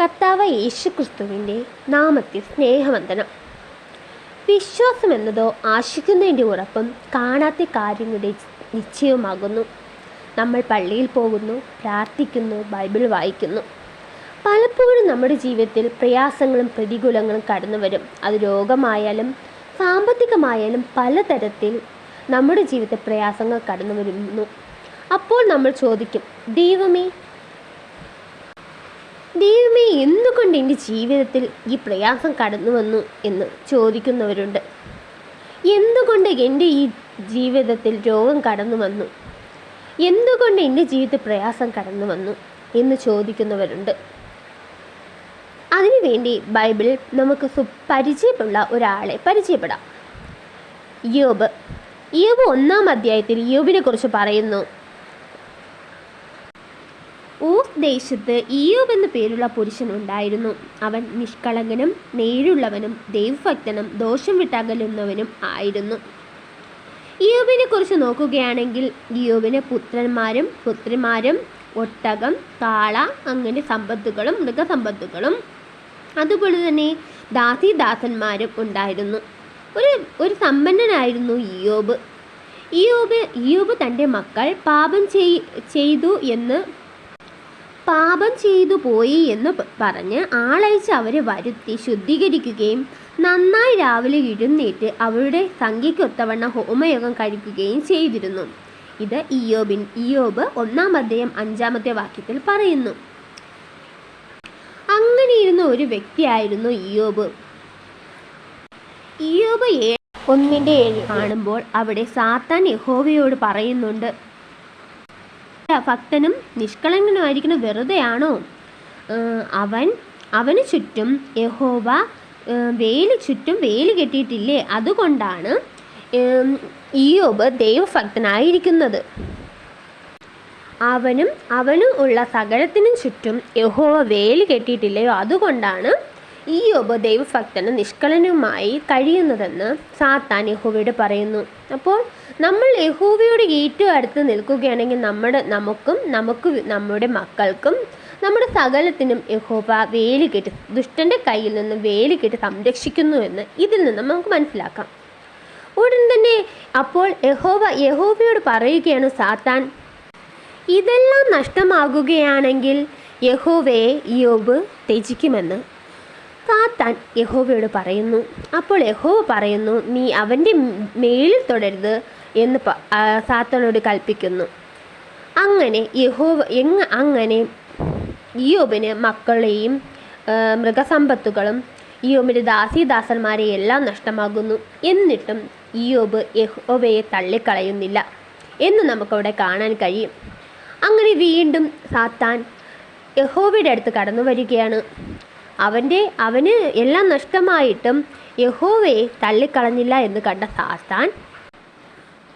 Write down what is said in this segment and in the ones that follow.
കർത്താവ് യേശുക്രിസ്തുവിന്റെ നാമത്തിൽ സ്നേഹവന്ദനം. വിശ്വാസം എന്നതോ ആശിക്കുന്നതിന്റെ ഉറപ്പും കാണാത്ത കാര്യങ്ങളുടെ നിശ്ചയമാകുന്നു നമ്മൾ പള്ളിയിൽ പോകുന്നു പ്രാർത്ഥിക്കുന്നു ബൈബിൾ വായിക്കുന്നു. പലപ്പോഴും നമ്മുടെ ജീവിതത്തിൽ പ്രയാസങ്ങളും പ്രതികൂലങ്ങളും കടന്നു വരും. അത് രോഗമായാലും സാമ്പത്തികമായാലും പലതരത്തിൽ നമ്മുടെ ജീവിതത്തിൽ പ്രയാസങ്ങൾ കടന്നു വരുന്നു. അപ്പോൾ നമ്മൾ ചോദിക്കും ദൈവമേ ദൈവമേ എന്തുകൊണ്ട് എന്റെ ജീവിതത്തിൽ ഈ പ്രയാസം കടന്നു വന്നു എന്ന് ചോദിക്കുന്നവരുണ്ട്. എന്തുകൊണ്ട് എന്റെ ഈ ജീവിതത്തിൽ രോഗം കടന്നു വന്നു? എന്തുകൊണ്ട് എന്റെ ജീവിതത്തിൽ പ്രയാസം കടന്നു വന്നു എന്ന് ചോദിക്കുന്നവരുണ്ട്. അതിനുവേണ്ടി ബൈബിളിൽ നമുക്ക് പരിചയമുള്ള ഒരാളെ പരിചയപ്പെടാം. യോബ് യോബ് ഒന്നാം അധ്യായത്തിൽ യോബിനെ കുറിച്ച് പറയുന്നു. ദേശത്ത് ഇയോബ് എന്ന പേരുള്ള പുരുഷൻ ഉണ്ടായിരുന്നു. അവൻ നിഷ്കളങ്കനും നേരുള്ളവനും ദൈവഭക്തനും ദോഷം വിട്ടകലുന്നവനും ആയിരുന്നു. ഇയോബിനെ കുറിച്ച് നോക്കുകയാണെങ്കിൽ ഇയോബിന് പുത്രന്മാരും പുത്രിമാരും ഒട്ടകം കാള അങ്ങനെ സമ്പത്തുകളും മൃഗസമ്പത്തുകളും. അതുപോലെ തന്നെ ദാസി ദാസന്മാരും ഉണ്ടായിരുന്നു. ഒരു ഒരു സമ്പന്നനായിരുന്നു ഇയോബ് ഇയോബ് ഇയോബ് തന്റെ മക്കൾ പാപം ചെയ് ചെയ്തു എന്ന് പാപം ചെയ്തു പോയി എന്ന് പറഞ്ഞ് ആളയച്ച് അവരെ വരുത്തി ശുദ്ധീകരിക്കുകയും നന്നായി രാവിലെ എഴുന്നേറ്റ് അവരുടെ സംഖ്യയ്ക്കൊത്തവണ്ണ ഹോമയോഗം കഴിക്കുകയും ചെയ്തിരുന്നു. ഇത് ഇയോബിൻ ഇയോബ് ഒന്നാം അധ്യായം അഞ്ചാമത്തെ വാക്യത്തിൽ പറയുന്നു. അങ്ങനെയിരുന്ന ഒരു വ്യക്തിയായിരുന്നു ഇയോബ് ഇയോബ് ഒന്നിന്റെ ഏഴ് കാണുമ്പോൾ അവിടെ സാത്താൻ യഹോവയോട് പറയുന്നുണ്ട് ഭക്തനും നിഷ്കളങ്കനുമായിരിക്കുന്ന വെറുതെയാണോ? അവൻ അവന് ചുറ്റും യഹോവ വേലി ചുറ്റും വേലി കെട്ടിയിട്ടില്ലേ? അതുകൊണ്ടാണ് ഈയോബ് ദൈവഭക്തനായിരിക്കുന്നത്. അവനും അവനും ഉള്ള സകലത്തിനും ചുറ്റും യഹോവ വേലി കെട്ടിയിട്ടില്ലയോ? അതുകൊണ്ടാണ് ഈ യോബ് ദൈവഭക്തന് നിഷ്കളനുമായി കഴിയുന്നതെന്ന് സാത്താൻ യഹോവയോട് പറയുന്നു. അപ്പോൾ നമ്മൾ യഹൂവയോട് ഏറ്റവും അടുത്ത് നിൽക്കുകയാണെങ്കിൽ നമ്മുടെ നമുക്കും നമുക്ക് നമ്മുടെ മക്കൾക്കും നമ്മുടെ സകലത്തിനും യഹോബ വേലി കെട്ടി ദുഷ്ടന്റെ കയ്യിൽ നിന്ന് വേലി കെട്ടി സംരക്ഷിക്കുന്നുവെന്ന് ഇതിൽ നിന്ന് നമുക്ക് മനസ്സിലാക്കാം. ഉടൻ തന്നെ അപ്പോൾ യഹോബ യഹോബയോട് പറയുകയാണ് സാത്താൻ ഇതെല്ലാം നഷ്ടമാകുകയാണെങ്കിൽ യഹോവയെ യോബ് ത്യജിക്കുമെന്ന്. സാത്താൻ യഹോവയോട് പറയുന്നു. അപ്പോൾ യഹോവ പറയുന്നു നീ അവന്റെ മേളിൽ തുടരുത് എന്ന് സാത്താനോട് കൽപ്പിക്കുന്നു. അങ്ങനെ യഹോവ എങ്ങ അങ്ങനെ ഈയോബിന് മക്കളെയും മൃഗസമ്പത്തുകളും ഈയോബിന്റെ ദാസിദാസന്മാരെ എല്ലാം നഷ്ടമാകുന്നു. എന്നിട്ടും യോബ് യഹോവയെ തള്ളിക്കളയുന്നില്ല എന്ന് നമുക്കവിടെ കാണാൻ കഴിയും. അങ്ങനെ വീണ്ടും സാത്താൻ യഹോവയുടെ അടുത്ത് കടന്നു വരികയാണ് അവന്റെ അവന് എല്ലാം നഷ്ടമായിട്ടും യഹോവയെ തള്ളിക്കളഞ്ഞില്ല എന്ന് കണ്ട സാത്താൻ.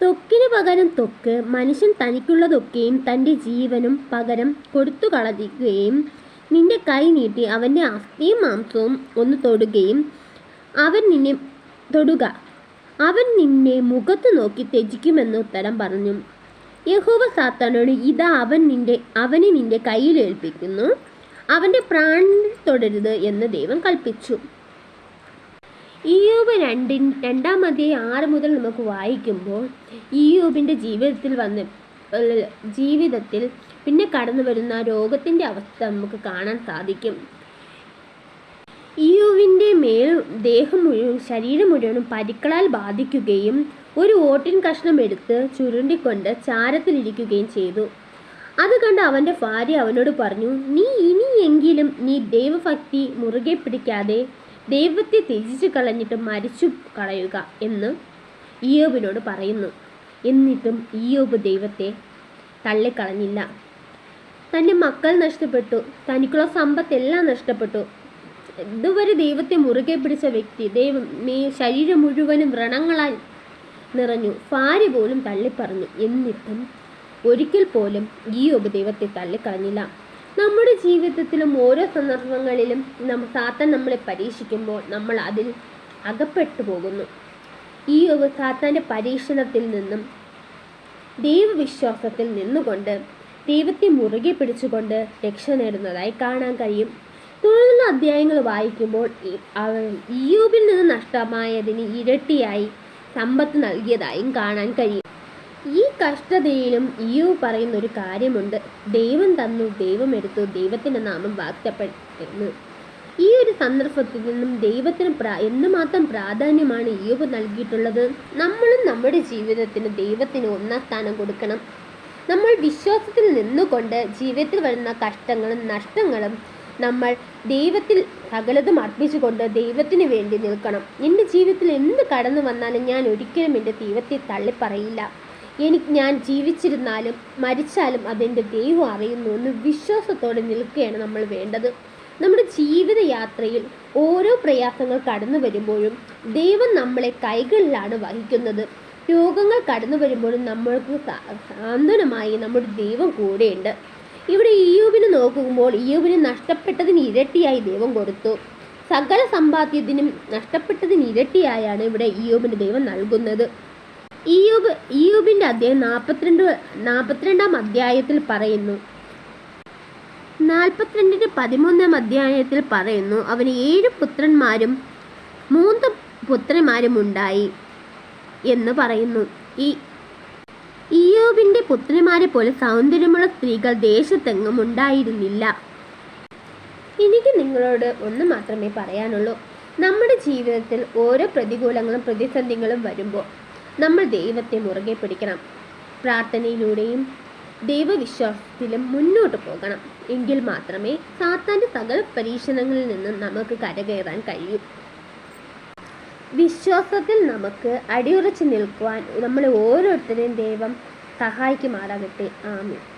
തൊക്കിന് പകരം തൊക്ക് മനുഷ്യൻ തനിക്കുള്ളതൊക്കെയും തന്റെ ജീവനും പകരം കൊടുത്തു കളയുകയും നിന്റെ കൈ നീട്ടി അവന്റെ അസ്ഥിയും മാംസവും ഒന്ന് തൊടുകയും അവൻ നിന്നെ തൊടുക. അവൻ നിന്നെ മുഖത്ത് നോക്കി ത്യജിക്കുമെന്ന് ഉത്തരം പറഞ്ഞു. യഹോവ സാത്താനോട് ഇതാ അവൻ നിന്റെ അവനെ നിന്റെ കയ്യിൽ ഏൽപ്പിക്കുന്നു. അവന്റെ പ്രാണനിൽ തൊടരുത് എന്ന് ദൈവം കൽപ്പിച്ചു. ഇയോബ് രണ്ടിൻ രണ്ടാം അധ്യായം ആറ് മുതൽ നമുക്ക് വായിക്കുമ്പോൾ ഇയോബിന്റെ ജീവിതത്തിൽ വന്ന് ജീവിതത്തിൽ പിന്നെ കടന്നു വരുന്ന രോഗത്തിന്റെ അവസ്ഥ നമുക്ക് കാണാൻ സാധിക്കും. ഇയോവിന്റെ മേൽ ദേഹം മുഴുവൻ ശരീരം മുഴുവനും പരിക്കളാൽ ബാധിക്കുകയും ഒരു ഓട്ടിൻ കഷ്ണം എടുത്ത് ചുരുണ്ടിക്കൊണ്ട് ചാരത്തിലിരിക്കുകയും ചെയ്തു. അത് കണ്ട് അവന്റെ ഭാര്യ അവനോട് പറഞ്ഞു നീ ഇനിയെങ്കിലും നീ ദൈവഭക്തി മുറുകെ പിടിക്കാതെ ദൈവത്തെ ത്യജിച്ചു കളഞ്ഞിട്ട് മരിച്ചു കളയുക എന്ന് ഇയോബിനോട് പറയുന്നു. എന്നിട്ടും ഇയോബ് ദൈവത്തെ തള്ളിക്കളഞ്ഞില്ല. തന്റെ മക്കൾ നഷ്ടപ്പെട്ടു തനിക്കുള്ള സമ്പത്തെല്ലാം നഷ്ടപ്പെട്ടു. ഇതുവരെ ദൈവത്തെ മുറുകെ പിടിച്ച വ്യക്തി ദൈവം ശരീരം മുഴുവനും വ്രണങ്ങളാൽ നിറഞ്ഞു ഭാര്യ പോലും തള്ളിപ്പറഞ്ഞു. എന്നിട്ടും ഒരിക്കൽ പോലും ഈ ഉപദൈവത്തെ തള്ളിക്കളഞ്ഞില്ല. നമ്മുടെ ജീവിതത്തിലും ഓരോ സന്ദർഭങ്ങളിലും നമ്മ സാത്താൻ നമ്മളെ പരീക്ഷിക്കുമ്പോൾ നമ്മൾ അതിൽ അകപ്പെട്ടു പോകുന്നു. ഈ സാത്താന്റെ പരീക്ഷണത്തിൽ നിന്നും ദൈവവിശ്വാസത്തിൽ നിന്നുകൊണ്ട് ദൈവത്തെ മുറുകെ പിടിച്ചുകൊണ്ട് രക്ഷ നേടുന്നതായി കാണാൻ കഴിയും. തുടർന്ന് അധ്യായങ്ങൾ വായിക്കുമ്പോൾ ഈ- അവൻ ഇയ്യോബിൽ നിന്ന് നഷ്ടമായതിന് ഇരട്ടിയായി സമ്പത്ത് നൽകിയതായും കാണാൻ കഴിയും. ഈ കഷ്ടതയിലും ഇയ്യോ പറയുന്ന ഒരു കാര്യമുണ്ട്. ദൈവം തന്നു ദൈവം എടുത്തു ദൈവത്തിന്റെ നാമം വാക്തപ്പെടുന്നു ഈ ഒരു സന്ദർഭത്തിൽ നിന്നും ദൈവത്തിന് പ്രാ എന്തുമാത്രം പ്രാധാന്യമാണ് ഇയ്യോബ് നൽകിയിട്ടുള്ളത്. നമ്മളും നമ്മുടെ ജീവിതത്തിന് ദൈവത്തിന് ഒന്നാം സ്ഥാനം കൊടുക്കണം. നമ്മൾ വിശ്വാസത്തിൽ നിന്നുകൊണ്ട് ജീവിതത്തിൽ വരുന്ന കഷ്ടങ്ങളും നഷ്ടങ്ങളും നമ്മൾ ദൈവത്തിൽ സകലതും അർപ്പിച്ചുകൊണ്ട് ദൈവത്തിന് വേണ്ടി നിൽക്കണം. എന്റെ ജീവിതത്തിൽ എന്ത് കടന്നു വന്നാലും ഞാൻ ഒരിക്കലും എന്റെ ദൈവത്തെ തള്ളിപ്പറയില്ല. എനിക്ക് ഞാൻ ജീവിച്ചിരുന്നാലും മരിച്ചാലും അതെന്റെ ദൈവം അറിയുന്നു എന്ന് വിശ്വാസത്തോടെ നിൽക്കുകയാണ് നമ്മൾ വേണ്ടത്. നമ്മുടെ ജീവിതയാത്രയിൽ ഓരോ പ്രയാസങ്ങൾ കടന്നു വരുമ്പോഴും ദൈവം നമ്മളെ കൈകളിലാണ് വഹിക്കുന്നത്. രോഗങ്ങൾ കടന്നു വരുമ്പോഴും നമ്മൾക്ക് സാന്ത്വനമായി നമ്മുടെ ദൈവം കൂടെയുണ്ട്. ഇവിടെ ഇയ്യൂബിന് നോക്കുമ്പോൾ ഇയ്യൂബിന് നഷ്ടപ്പെട്ടതിന് ഇരട്ടിയായി ദൈവം കൊടുത്തു. സകല സമ്പാദ്യത്തിനും നഷ്ടപ്പെട്ടതിന് ഇരട്ടിയായാണ് ഇവിടെ ഇയ്യൂബിന് ദൈവം നൽകുന്നത്. ഇയ്യൂബ് ഇയ്യൂബിന്റെ അധ്യായം നാൽപ്പത്തിരണ്ട് നാൽപ്പത്തിരണ്ടാം അധ്യായത്തിൽ പറയുന്നു. നാൽപ്പത്തിരണ്ടിന്റെ പതിമൂന്നാം അധ്യായത്തിൽ പറയുന്നു അവന് ഏഴ് പുത്രന്മാരും മൂന്ന് പുത്രന്മാരും ഉണ്ടായി എന്ന് പറയുന്നു. ഈ ഇയോബിന്റെ പുത്രന്മാരെ പോലെ സൗന്ദര്യമുള്ള സ്ത്രീകൾ ദേശത്തെങ്ങും ഉണ്ടായിരുന്നില്ല. എനിക്ക് നിങ്ങളോട് ഒന്ന് മാത്രമേ പറയാനുള്ളൂ. നമ്മുടെ ജീവിതത്തിൽ ഓരോ പ്രതികൂലങ്ങളും പ്രതിസന്ധികളും വരുമ്പോൾ നമ്മൾ ദൈവത്തെ മുറുകെ പിടിക്കണം. പ്രാർത്ഥനയിലൂടെയും ദൈവവിശ്വാസത്തിലും മുന്നോട്ട് പോകണം. എങ്കിൽ മാത്രമേ സാത്താന്റെ സകല പരീക്ഷണങ്ങളിൽ നിന്നും നമുക്ക് കരകയറാൻ കഴിയൂ. വിശ്വാസത്തിൽ നമുക്ക് അടിയുറച്ച് നിൽക്കുവാൻ നമ്മളെ ഓരോരുത്തരെയും ദൈവം സഹായിക്കുമാറാകട്ടെ. ആമീൻ.